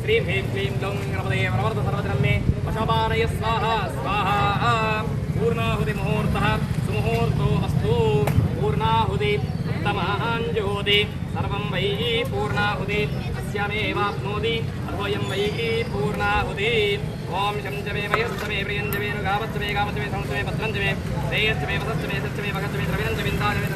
శ్రీం హ్రీం క్లీం గ్లౌం గణపతే వరవర్ధ సర్వజనమే వశపానయ స్వాహ స్వాహ పూర్ణాహుతి ముహూర్త సుముహూర్తో అస్తు పూర్ణాహుతి ఉత్తమాంజోతి సర్వం వై పూర్ణాహుతి అస్యమేవాప్నోతి అర్వయం వై పూర్ణాహుతి ఓం శంచమే చ ప్రియంజమే గావచ్చమే మే ప్రియం చ మే గావచ్చ సత్యమే గామచ్చ మే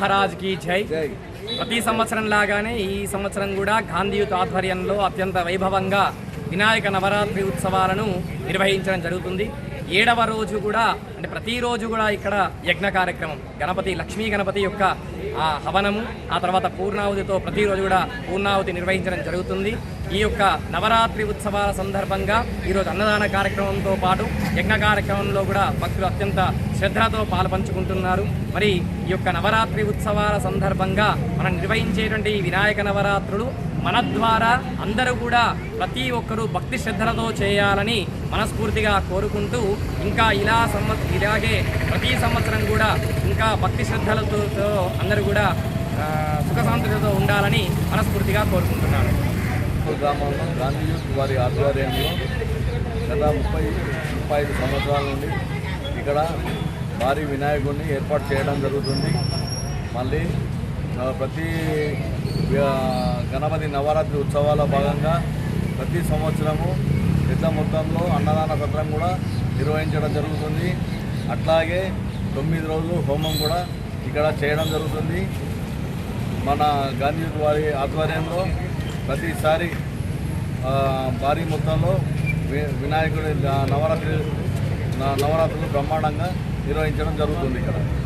మహారాజ్కి జై. ప్రతి సంవత్సరం లాగానే ఈ సంవత్సరం కూడా గాంధీ యూత్ ఆధ్వర్యంలో అత్యంత వైభవంగా వినాయక నవరాత్రి ఉత్సవాలను నిర్వహించడం జరుగుతుంది. ఏడవ రోజు కూడా అంటే ప్రతిరోజు కూడా ఇక్కడ యజ్ఞ కార్యక్రమం. గణపతి లక్ష్మీ గణపతి యొక్క ఆ హవనము ఆ తర్వాత పూర్ణాహుతితో ప్రతిరోజు కూడా పూర్ణాహుతి నిర్వహించడం జరుగుతుంది. ఈ యొక్క నవరాత్రి ఉత్సవాల సందర్భంగా ఈరోజు అన్నదాన కార్యక్రమంతో పాటు యజ్ఞ కార్యక్రమంలో కూడా భక్తులు అత్యంత శ్రద్ధతో పాల్పంచుకుంటున్నారు. మరి ఈ యొక్క నవరాత్రి ఉత్సవాల సందర్భంగా మనం నిర్వహించేటువంటి వినాయక నవరాత్రులు మన ద్వారా అందరూ కూడా ప్రతి ఒక్కరూ భక్తి శ్రద్ధలతో చేయాలని మనస్ఫూర్తిగా కోరుకుంటూ ఇంకా ఇలా సంవ ఇలాగే ప్రతి సంవత్సరం కూడా ఇంకా భక్తి శ్రద్ధలతో అందరూ కూడా సుఖశాంతులతో ఉండాలని మనస్ఫూర్తిగా కోరుకుంటున్నాను. గ్రామంలో గాంధీ యూత్ వారి ఆధ్వర్యంలో గత ముప్పై ముప్పై ఐదు సంవత్సరాల నుండి ఇక్కడ భారీ వినాయకుడిని ఏర్పాటు చేయడం జరుగుతుంది. మళ్ళీ ప్రతి గణపతి నవరాత్రి ఉత్సవాల భాగంగా ప్రతి సంవత్సరము పెద్ద మొత్తంలో అన్నదాన సత్రం కూడా నిర్వహించడం జరుగుతుంది. అట్లాగే తొమ్మిది రోజులు హోమం కూడా ఇక్కడ చేయడం జరుగుతుంది. మన గాంధీ వారి ఆధ్వర్యంలో ప్రతిసారి భారీ మొత్తంలో వి- వినాయకుడి నవరాత్రి నవరాత్రులు బ్రహ్మాండంగా నిర్వహించడం జరుగుతుంది ఇక్కడ.